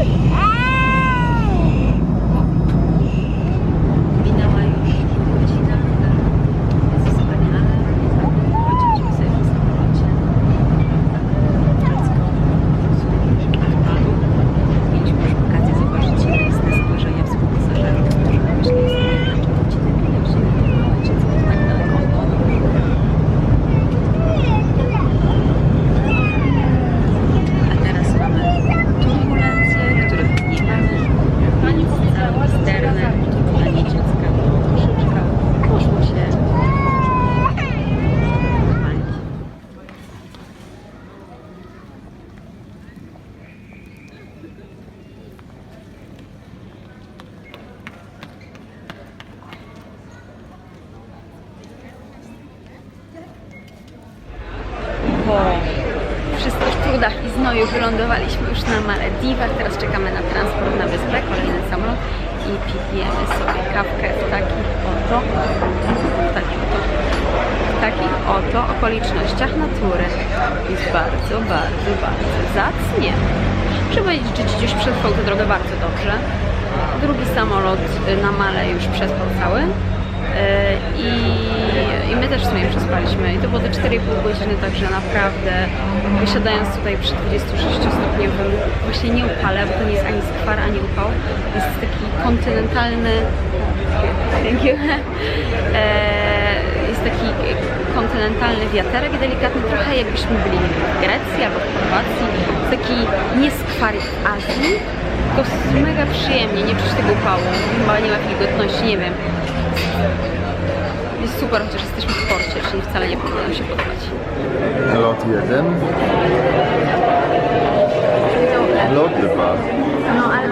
Ah! I znoju wylądowaliśmy już na Malediwach. Teraz czekamy na transport na wyspę, kolejny samolot i pijemy sobie kawkę w takich oto, w takich oto, w takich oto okolicznościach natury. Jest bardzo, bardzo, bardzo zacnie. Trzeba że dziś przetrwał tę drogę bardzo dobrze. Drugi samolot na Male już przespał cały. Yy, I, I my też w sumie przespaliśmy. I to było te 4,5 godziny, także naprawdę wysiadając tutaj przy 26-stopniowym właśnie nie upale, bo to nie jest ani skwar, ani upał. Jest taki kontynentalny Thank you. Eee, jest taki kontynentalny wiaterek delikatny, trochę jakbyśmy byli w Grecji albo w Chorwacji. Taki nie skwar Azji, tylko mega przyjemnie, nie czuć tego upału, chyba nie ma wilgotności, nie wiem. Jest super, chociaż jesteśmy w porcie, czyli wcale nie powinno nam się podobać. Lot jeden. Lot dwa. No ale